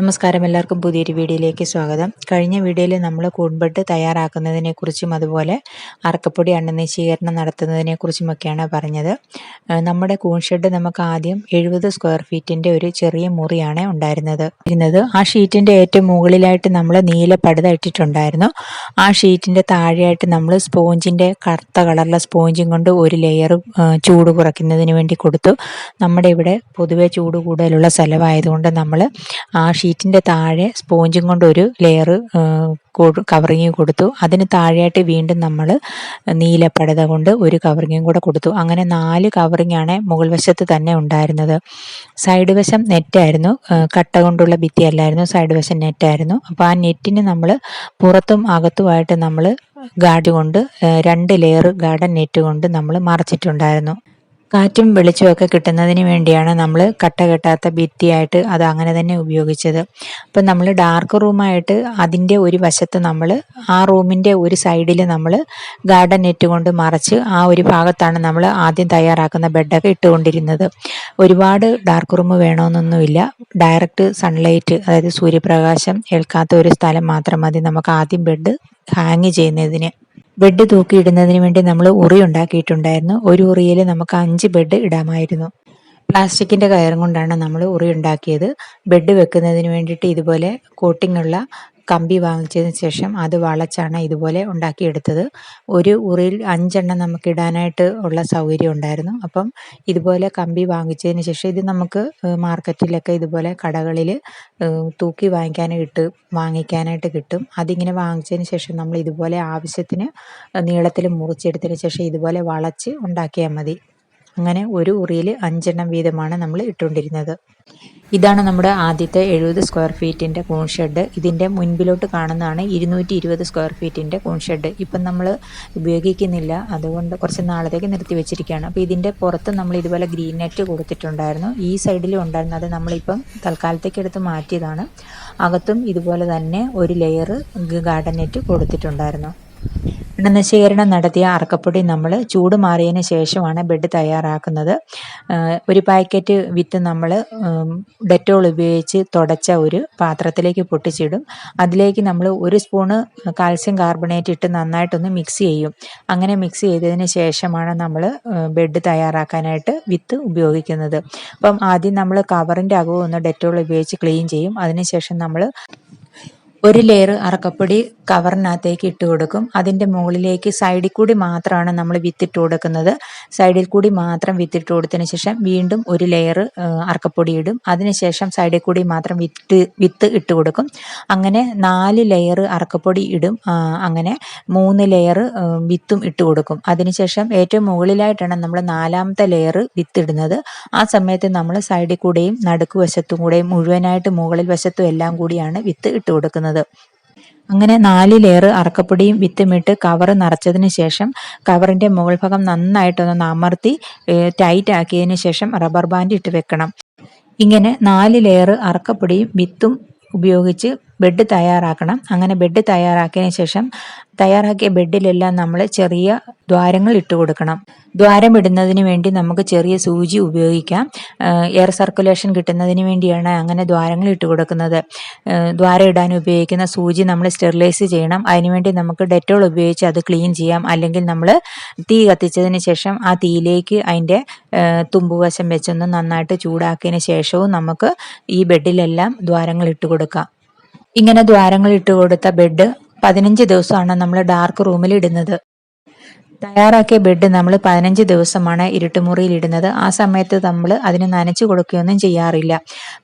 നമസ്കാരം. എല്ലാവർക്കും പുതിയൊരു വീഡിയോയിലേക്ക് സ്വാഗതം. കഴിഞ്ഞ വീഡിയോയിൽ നമ്മൾ കൂൺബെഡ് തയ്യാറാക്കുന്നതിനെക്കുറിച്ചും അതുപോലെ അറക്കപ്പൊടി അണ്ണനശീകരണം നടത്തുന്നതിനെക്കുറിച്ചുമൊക്കെയാണ് പറഞ്ഞത്. നമ്മുടെ കൂൺ ഷെഡ് നമുക്ക് ആദ്യം എഴുപത് സ്ക്വയർ ഫീറ്റിന്റെ ഒരു ചെറിയ മുറിയാണ് ഉണ്ടായിരുന്നത്. ഇരുന്നത് ആ ഷീറ്റിന്റെ ഏറ്റവും മുകളിലായിട്ട് നമ്മൾ നീല പടുത ഇട്ടിട്ടുണ്ടായിരുന്നു. ആ ഷീറ്റിന്റെ താഴെയായിട്ട് നമ്മൾ സ്പോഞ്ചിന്റെ കറുത്ത കളറിലെ സ്പോഞ്ചും കൊണ്ട് ഒരു ലെയർ ചൂട് കുറയ്ക്കുന്നതിന് വേണ്ടി കൊടുത്തു. നമ്മുടെ ഇവിടെ പൊതുവേ ചൂട് കൂടുതലുള്ള സ്ഥലമായതുകൊണ്ട് നമ്മൾ ആ ഷീറ്റിന്റെ താഴെ സ്പോഞ്ചും കൊണ്ടൊരു ലെയർ കവറിങ് കൊടുത്തു. അതിന് താഴെയായിട്ട് വീണ്ടും നമ്മൾ നീലപ്പടത കൊണ്ട് ഒരു കവറിങ്ങും കൂടെ കൊടുത്തു. അങ്ങനെ നാല് കവറിങ്ങാണ് മുകൾ വശത്ത് തന്നെ ഉണ്ടായിരുന്നത്. സൈഡ് വശം നെറ്റായിരുന്നു കട്ട കൊണ്ടുള്ള ഭിത്തി അല്ലായിരുന്നു. സൈഡ് വശം നെറ്റായിരുന്നു അപ്പോൾ ആ നെറ്റിന് നമ്മൾ പുറത്തും അകത്തുമായിട്ട് നമ്മൾ ഗാർഡ് കൊണ്ട് രണ്ട് ലെയർ ഗാർഡൻ നെറ്റ് കൊണ്ട് നമ്മൾ മറച്ചിട്ടുണ്ടായിരുന്നു. കാറ്റും വെളിച്ചമൊക്കെ കിട്ടുന്നതിന് വേണ്ടിയാണ് നമ്മൾ കട്ട കെട്ടാത്ത ഭിത്തിയായിട്ട് അത് അങ്ങനെ തന്നെ ഉപയോഗിച്ചത്. അപ്പം നമ്മൾ ഡാർക്ക് റൂമായിട്ട് അതിന്റെ ഒരു വശത്ത് നമ്മൾ ആ റൂമിന്റെ ഒരു സൈഡിൽ നമ്മൾ ഗാർഡൻ നെറ്റ് കൊണ്ട് മറച്ച് ആ ഒരു ഭാഗത്താണ് നമ്മൾ ആദ്യം തയ്യാറാക്കുന്ന ബെഡൊക്കെ ഇട്ടുകൊണ്ടിരുന്നത്. ഒരുപാട് ഡാർക്ക് റൂം വേണമെന്നൊന്നുമില്ല ഡയറക്റ്റ് സൺലൈറ്റ് അതായത് സൂര്യപ്രകാശം ഏൽക്കാത്ത ഒരു സ്ഥലം മാത്രം മതി നമുക്ക് ആദ്യം ബെഡ് ഹാങ് ചെയ്യുന്നതിന്. ബെഡ് തൂക്കിയിടുന്നതിന് വേണ്ടി നമ്മൾ ഉറി ഉണ്ടാക്കിയിട്ടുണ്ടായിരുന്നു. ഒരു ഉറിയിൽ നമുക്ക് അഞ്ച് ബെഡ് ഇടാമായിരുന്നു. പ്ലാസ്റ്റിക്കിന്റെ കയറും കൊണ്ടാണ് നമ്മൾ ഉറി ഉണ്ടാക്കിയത്. ബെഡ് വെക്കുന്നതിന് വേണ്ടിയിട്ട് ഇതുപോലെ കോട്ടിംഗ് ഉള്ള കമ്പി വാങ്ങിച്ചതിന് ശേഷം അത് വളച്ചാണ് ഇതുപോലെ ഉണ്ടാക്കിയെടുത്തത്. ഒരു ഉറിയിൽ അഞ്ചെണ്ണം നമുക്ക് ഇടാനായിട്ട് ഉള്ള സൗകര്യം ഉണ്ടായിരുന്നു. അപ്പം ഇതുപോലെ കമ്പി വാങ്ങിച്ചതിന് ശേഷം ഇത് നമുക്ക് മാർക്കറ്റിലൊക്കെ ഇതുപോലെ കടകളിൽ തൂക്കി വാങ്ങിക്കാൻ കിട്ടും വാങ്ങിക്കാനായിട്ട് കിട്ടും. അതിങ്ങനെ വാങ്ങിച്ചതിന് ശേഷം നമ്മൾ ഇതുപോലെ ആവശ്യത്തിന് നീളത്തിൽ മുറിച്ചെടുത്തതിന് ശേഷം ഇതുപോലെ വളച്ച് ഉണ്ടാക്കിയാൽ മതി. അങ്ങനെ ഒരു ഉറിയിൽ അഞ്ചെണ്ണം വീതമാണ് നമ്മൾ ഇട്ടുകൊണ്ടിരുന്നത്. ഇതാണ് നമ്മുടെ ആദ്യത്തെ എഴുപത് സ്ക്വയർ ഫീറ്റിന്റെ കൂൺ ഷെഡ് ഇതിന്റെ മുൻപിലോട്ട് കാണുന്നതാണ് ഇരുന്നൂറ്റി ഇരുപത് സ്ക്വയർ ഫീറ്റിന്റെ കൂൺ ഷെഡ് ഇപ്പം നമ്മൾ ഉപയോഗിക്കുന്നില്ല. അതുകൊണ്ട് കുറച്ച് നാളത്തേക്ക് നിർത്തി വെച്ചിരിക്കുകയാണ്. അപ്പോൾ ഇതിന്റെ പുറത്ത് നമ്മൾ ഇതുപോലെ ഗ്രീൻ നെറ്റ് കൊടുത്തിട്ടുണ്ടായിരുന്നു. ഈ സൈഡിലും ഉണ്ടായിരുന്നു. അത് നമ്മളിപ്പം തൽക്കാലത്തേക്ക് എടുത്ത് മാറ്റിയതാണ്. അകത്തും ഇതുപോലെ തന്നെ ഒരു ലെയർ ഗാർഡൻ നെറ്റ് കൊടുത്തിട്ടുണ്ടായിരുന്നു. നശീകരണം നടത്തിയ അറക്കപ്പൊടി നമ്മൾ ചൂട് മാറിയതിന് ശേഷമാണ് ബെഡ് തയ്യാറാക്കുന്നത്. ഒരു പാക്കറ്റ് വിത്ത് നമ്മൾ ഡെറ്റോൾ ഉപയോഗിച്ച് തുടച്ച ഒരു പാത്രത്തിലേക്ക് പൊട്ടിച്ചിടും. അതിലേക്ക് നമ്മൾ ഒരു സ്പൂണ് കാൽസ്യം കാർബണേറ്റ് ഇട്ട് നന്നായിട്ടൊന്ന് മിക്സ് ചെയ്യും. അങ്ങനെ മിക്സ് ചെയ്തതിന് ശേഷമാണ് നമ്മൾ ബെഡ് തയ്യാറാക്കാനായിട്ട് വിത്ത് ഉപയോഗിക്കുന്നത്. അപ്പം ആദ്യം നമ്മൾ കവറിന്റെ അകവും ഒന്ന് ഡെറ്റോൾ ഉപയോഗിച്ച് ക്ലീൻ ചെയ്യും. അതിനുശേഷം നമ്മൾ ഒരു ലെയർ അറക്കപ്പൊടി കവറിനകത്തേക്ക് ഇട്ട് കൊടുക്കും. അതിന്റെ മുകളിലേക്ക് സൈഡിൽ കൂടി മാത്രമാണ് നമ്മൾ വിത്തിട്ട് കൊടുക്കുന്നത്. സൈഡിൽ കൂടി മാത്രം വിത്തിട്ട് കൊടുത്തതിന് ശേഷം വീണ്ടും ഒരു ലെയർ അറക്കപ്പൊടി ഇടും. അതിനുശേഷം സൈഡിൽ കൂടി മാത്രം വിത്ത് വിത്ത് ഇട്ട് കൊടുക്കും. അങ്ങനെ നാല് ലെയർ അറക്കപ്പൊടി ഇടും. അങ്ങനെ മൂന്ന് ലെയർ വിത്തും ഇട്ട് കൊടുക്കും. അതിനുശേഷം ഏറ്റവും മുകളിലായിട്ടാണ് നമ്മൾ നാലാമത്തെ ലെയർ വിത്ത് ഇടുന്നത് ആ സമയത്ത് നമ്മൾ സൈഡിൽ കൂടെയും നടുക്ക് വശത്തും കൂടെയും മുഴുവനായിട്ട് മുകളിൽ വശത്തും എല്ലാം കൂടിയാണ് വിത്ത് ഇട്ട് കൊടുക്കുന്നത്. ചെയ്യുന്നത്. അങ്ങനെ നാല് ലെയർ അറക്കപ്പൊടിയും വിത്തുമിട്ട് കവർ നിറച്ചതിന് ശേഷം കവറിന്റെ മുകൾ ഭാഗം നന്നായിട്ടൊന്ന് അമർത്തി ടൈറ്റ് ആക്കിയതിന് ശേഷം റബ്ബർ ബാൻഡ് ഇട്ട് വെക്കണം. ഇങ്ങനെ നാല് ലെയർ അറക്കപ്പൊടിയും വിത്തും ഉപയോഗിച്ച് ബെഡ് തയ്യാറാക്കണം. അങ്ങനെ ബെഡ് തയ്യാറാക്കിയതിന് ശേഷം തയ്യാറാക്കിയ ബെഡിലെല്ലാം നമ്മൾ ചെറിയ ദ്വാരങ്ങൾ ഇട്ട് കൊടുക്കണം. ദ്വാരം ഇടുന്നതിന് വേണ്ടി നമുക്ക് ചെറിയ സൂചി ഉപയോഗിക്കാം. എയർ സർക്കുലേഷൻ കിട്ടുന്നതിന് വേണ്ടിയാണ് അങ്ങനെ ദ്വാരങ്ങൾ ഇട്ട് കൊടുക്കുന്നത്. ദ്വാരം ഇടാൻ ഉപയോഗിക്കുന്ന സൂചി നമ്മൾ സ്റ്റെറിലൈസ് ചെയ്യണം. അതിനുവേണ്ടി നമുക്ക് ഡെറ്റോൾ ഉപയോഗിച്ച് അത് ക്ലീൻ ചെയ്യാം. അല്ലെങ്കിൽ നമ്മൾ തീ കത്തിച്ചതിന് ശേഷം ആ തീയിലേക്ക് അതിന്റെ തുമ്പുവശം വെച്ചൊന്ന് നന്നായിട്ട് ചൂടാക്കിയതിന് ശേഷവും നമുക്ക് ഈ ബെഡിലെല്ലാം ദ്വാരങ്ങൾ ഇട്ട് കൊടുക്കാം. ഇങ്ങനെ ദ്വാരങ്ങൾ ഇട്ട് കൊടുത്ത ബെഡ് പതിനഞ്ച് ദിവസമാണ് നമ്മൾ ഡാർക്ക് റൂമിൽ ഇടുന്നത്. തയ്യാറാക്കിയ ബെഡ് നമ്മൾ പതിനഞ്ച് ദിവസമാണ് ഇരുട്ടുമുറിയിൽ ഇടുന്നത്. ആ സമയത്ത് നമ്മൾ അതിന് നനച്ചു കൊടുക്കുകയൊന്നും ചെയ്യാറില്ല.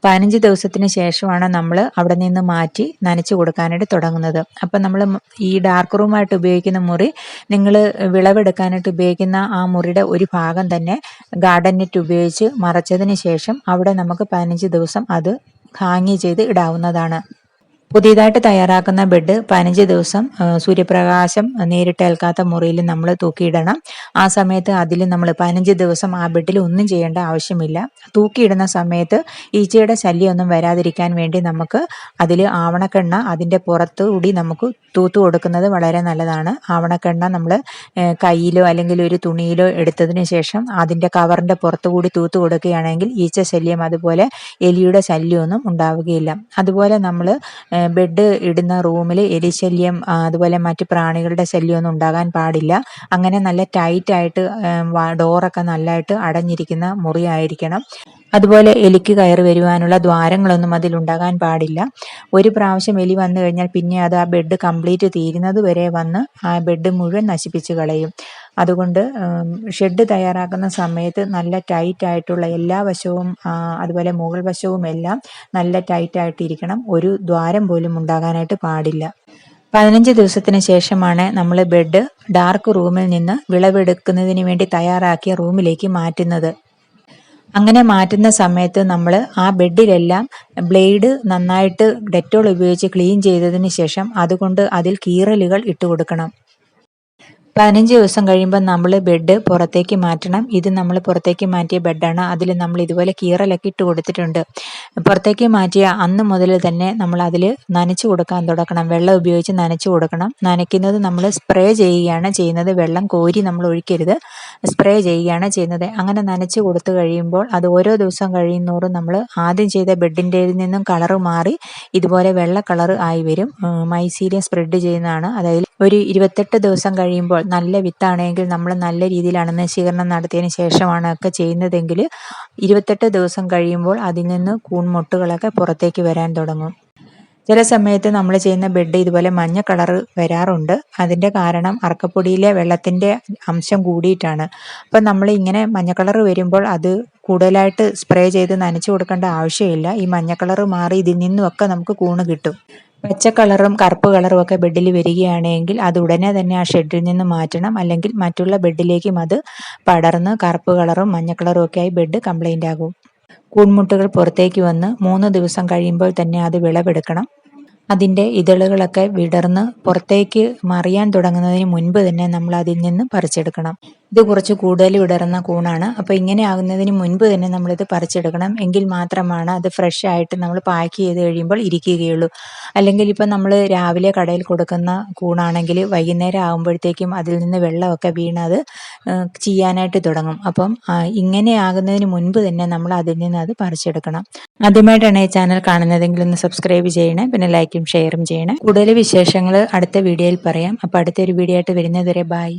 പതിനഞ്ച് ദിവസത്തിന് ശേഷമാണ് നമ്മൾ അവിടെ നിന്ന് മാറ്റി നനച്ചു കൊടുക്കാനായിട്ട് തുടങ്ങുന്നത്. അപ്പം നമ്മൾ ഈ ഡാർക്ക് റൂമായിട്ട് ഉപയോഗിക്കുന്ന മുറി നിങ്ങൾ വിളവെടുക്കാനായിട്ട് ഉപയോഗിക്കുന്ന ആ മുറിയുടെ ഒരു ഭാഗം തന്നെ ഗാർഡൻ നെറ്റ് ഉപയോഗിച്ച് മറച്ചതിന് ശേഷം അവിടെ നമുക്ക് പതിനഞ്ച് ദിവസം അത് ഹാങ്ങി ചെയ്ത് ഇടാവുന്നതാണ്. പുതിയതായിട്ട് തയ്യാറാക്കുന്ന ബെഡ് പതിനഞ്ച് ദിവസം സൂര്യപ്രകാശം നേരിട്ടേൽക്കാത്ത മുറിയിൽ നമ്മൾ തൂക്കിയിടണം. ആ സമയത്ത് അതിൽ നമ്മൾ പതിനഞ്ച് ദിവസം ആ ബെഡിൽ ഒന്നും ചെയ്യേണ്ട ആവശ്യമില്ല. തൂക്കിയിടുന്ന സമയത്ത് ഈച്ചയുടെ ശല്യമൊന്നും വരാതിരിക്കാൻ വേണ്ടി നമുക്ക് അതിൽ ആവണക്കെണ്ണ അതിന്റെ പുറത്തു കൂടി നമുക്ക് തൂത്തു കൊടുക്കുന്നത് വളരെ നല്ലതാണ്. ആവണക്കെണ്ണ നമ്മൾ കയ്യിലോ അല്ലെങ്കിൽ ഒരു തുണിയിലോ എടുത്തതിന് ശേഷം അതിന്റെ കവറിന്റെ പുറത്തു കൂടി തൂത്ത് കൊടുക്കുകയാണെങ്കിൽ ഈച്ച ശല്യം അതുപോലെ എലിയുടെ ശല്യമൊന്നും ഉണ്ടാവുകയില്ല. അതുപോലെ നമ്മൾ ബെഡ് ഇടുന്ന റൂമിൽ എലിശല്യം അതുപോലെ മറ്റ് പ്രാണികളുടെ ശല്യമൊന്നും ഉണ്ടാകാൻ പാടില്ല. അങ്ങനെ നല്ല ടൈറ്റായിട്ട് ഡോറൊക്കെ നല്ലതായിട്ട് അടഞ്ഞിരിക്കുന്ന മുറിയായിരിക്കണം. അതുപോലെ എലിക്ക് കയറി വരുവാനുള്ള ദ്വാരങ്ങളൊന്നും അതിലുണ്ടാകാൻ പാടില്ല. ഒരു പ്രാവശ്യം എലി വന്നു കഴിഞ്ഞാൽ പിന്നെ അത് ആ ബെഡ് കംപ്ലീറ്റ് തീരുന്നത് വരെ വന്ന് ആ ബെഡ് മുഴുവൻ നശിപ്പിച്ച് കളയും. അതുകൊണ്ട് ഷെഡ് തയ്യാറാക്കുന്ന സമയത്ത് നല്ല ടൈറ്റ് ആയിട്ടുള്ള എല്ലാ വശവും അതുപോലെ മുകൾ വശവും എല്ലാം നല്ല ടൈറ്റ് ആയിട്ടിരിക്കണം. ഒരു ദ്വാരം പോലും ഉണ്ടാകാനായിട്ട് പാടില്ല. പതിനഞ്ച് ദിവസത്തിന് ശേഷമാണ് നമ്മൾ ബെഡ് ഡാർക്ക് റൂമിൽ നിന്ന് വിളവെടുക്കുന്നതിന് വേണ്ടി തയ്യാറാക്കിയ റൂമിലേക്ക് മാറ്റുന്നത്. അങ്ങനെ മാറ്റുന്ന സമയത്ത് നമ്മൾ ആ ബെഡിലെല്ലാം ബ്ലേഡ് നന്നായിട്ട് ഡെറ്റോൾ ഉപയോഗിച്ച് ക്ലീൻ ചെയ്തതിന് ശേഷം അതുകൊണ്ട് അതിൽ കീറലുകൾ ഇട്ട് കൊടുക്കണം പതിനഞ്ച് ദിവസം കഴിയുമ്പോൾ നമ്മൾ ബെഡ് പുറത്തേക്ക് മാറ്റണം. ഇത് നമ്മൾ പുറത്തേക്ക് മാറ്റിയ ബെഡാണ്. അതിൽ നമ്മൾ ഇതുപോലെ കീറലൊക്കെ ഇട്ട് കൊടുത്തിട്ടുണ്ട്. പുറത്തേക്ക് മാറ്റിയ അന്ന് മുതൽ തന്നെ നമ്മൾ അതിൽ നനച്ചു കൊടുക്കാൻ തുടങ്ങണം വെള്ളം ഉപയോഗിച്ച് നനച്ചു കൊടുക്കണം. നനയ്ക്കുന്നത് നമ്മൾ സ്പ്രേ ചെയ്യുകയാണ് ചെയ്യുന്നത്. വെള്ളം കോരി നമ്മൾ ഒഴിക്കരുത്. സ്പ്രേ ചെയ്യുകയാണ് ചെയ്യുന്നത്. അങ്ങനെ നനച്ചു കൊടുത്തു കഴിയുമ്പോൾ അത് ഓരോ ദിവസം കഴിയുന്നോറും നമ്മൾ ആദ്യം ചെയ്ത ബെഡിന്റെ നിന്നും കളറ് മാറി ഇതുപോലെ വെള്ള കളർ ആയി വരും. മൈസീലിയം സ്പ്രെഡ് ചെയ്യുന്നതാണ്. അതായത് ഒരു ഇരുപത്തെട്ട് ദിവസം കഴിയുമ്പോൾ നല്ല വിത്താണെങ്കിൽ നമ്മൾ നല്ല രീതിയിലാണ് നശീകരണം നടത്തിയതിന് ശേഷമാണ് ഒക്കെ ചെയ്യുന്നതെങ്കിൽ ഇരുപത്തെട്ട് ദിവസം കഴിയുമ്പോൾ അതിൽ നിന്ന് കൂൺമുട്ടുകളൊക്കെ പുറത്തേക്ക് വരാൻ തുടങ്ങും. ചില സമയത്ത് നമ്മൾ ചെയ്യുന്ന ബെഡ് ഇതുപോലെ മഞ്ഞ കളർ വരാറുണ്ട്. അതിന്റെ കാരണം അറക്കപ്പൊടിയിലെ വെള്ളത്തിന്റെ അംശം കൂടിയിട്ടാണ്. അപ്പം നമ്മൾ ഇങ്ങനെ മഞ്ഞ കളർ വരുമ്പോൾ അത് കൂടുതലായിട്ട് സ്പ്രേ ചെയ്ത് നനച്ചു കൊടുക്കേണ്ട ആവശ്യമില്ല. ഈ മഞ്ഞ കളർ മാറി ഇതിൽ നിന്നുമൊക്കെ നമുക്ക് കൂണ് കിട്ടും. പച്ച കളറും കറുപ്പ് കളറും ഒക്കെ ബെഡിൽ വരികയാണെങ്കിൽ അത് ഉടനെ തന്നെ ആ ഷെഡിൽ നിന്ന് മാറ്റണം. അല്ലെങ്കിൽ മറ്റുള്ള ബെഡിലേക്കും അത് പടർന്ന് കറുപ്പ് കളറും മഞ്ഞ കളറും ഒക്കെ ആയി ബെഡ് കംപ്ലൈന്റ് ആകും. കൂൺമുട്ടുകൾ പുറത്തേക്ക് വന്ന് മൂന്ന് ദിവസം കഴിയുമ്പോൾ തന്നെ അത് വിളവെടുക്കണം. അതിന്റെ ഇതളുകളൊക്കെ വിടർന്ന് പുറത്തേക്ക് മറിയാൻ തുടങ്ങുന്നതിന് മുൻപ് തന്നെ നമ്മൾ അതിൽ നിന്ന് പറിച്ചെടുക്കണം. ഇത് കുറച്ച് കൂടുതൽ വിടർന്ന കൂണാണ്. അപ്പോൾ ഇങ്ങനെ ആകുന്നതിന് മുൻപ് തന്നെ നമ്മളിത് പറിച്ചെടുക്കണം. എങ്കിൽ മാത്രമാണ് അത് ഫ്രഷ് ആയിട്ട് നമ്മൾ പാക്ക് ചെയ്ത് കഴിയുമ്പോൾ ഇരിക്കുകയുള്ളൂ. അല്ലെങ്കിൽ ഇപ്പം നമ്മൾ രാവിലെ കടയിൽ കൊടുക്കുന്ന കൂണാണെങ്കിൽ വൈകുന്നേരം ആകുമ്പോഴത്തേക്കും അതിൽ നിന്ന് വെള്ളമൊക്കെ വീണ് ചീയാനായിട്ട് തുടങ്ങും. അപ്പം ഇങ്ങനെ ആകുന്നതിന് മുൻപ് തന്നെ നമ്മൾ അതിൽ നിന്ന് അത് പറിച്ചെടുക്കണം. ആദ്യമായിട്ടാണ് ഈ ചാനൽ കാണുന്നതെങ്കിൽ ഒന്ന് സബ്സ്ക്രൈബ് ചെയ്യണേ പിന്നെ ലൈക്കും ഷെയറും ചെയ്യണേ. കൂടുതൽ വിശേഷങ്ങൾ അടുത്ത വീഡിയോയിൽ പറയാം. അപ്പോൾ അടുത്തൊരു വീഡിയോ ആയിട്ട് വരുന്നതുവരെ ബായ്